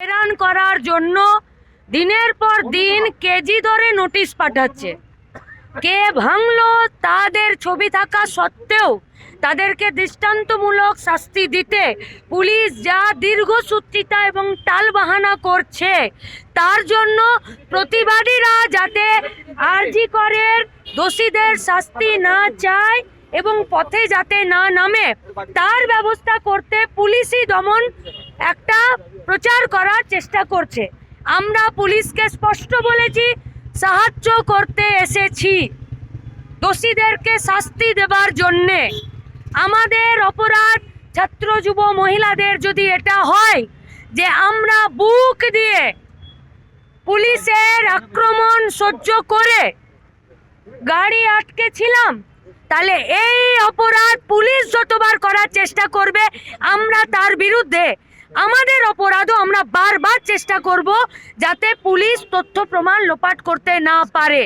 হয়রান করার জন্য দিনের পর দিন কেজি ধরে নোটিশ পাঠাচ্ছে। কে ভাঙলো তাদের ছবি থাকা সত্ত্বেও তাদেরকে দৃষ্টান্তমূলক শাস্তি দিতে পুলিশ যা দীর্ঘসূত্রিতা এবং টালবাহানা করছে তার জন্য প্রতিবাদীরা যাতে আরজি করের দোষীদের শাস্তি না চায় এবং পথে যাতে না নামে তার ব্যবস্থা করতে পুলিশই দমন একটা প্রচার করার চেষ্টা করছে। আমরা পুলিশকে স্পষ্ট বলেছি, সাহায্য করতে এসেছি। দোষীদেরকে শাস্তি দেবার জন্যে। আমাদের অপরাধ ছাত্র, যুব, মহিলাদের যদি এটা হয় যে আমরা বুক দিয়ে পুলিশের আক্রমণ সহ্য করে গাড়ি আটকে ছিলাম তাহলে এই অপরাধ পুলিশ যতবার করার চেষ্টা করবে, আমরা তার বিরুদ্ধে আমাদের অপরাধও আমরা বারবার চেষ্টা করব যাতে পুলিশ তথ্য প্রমাণ লোপাট করতে না পারে।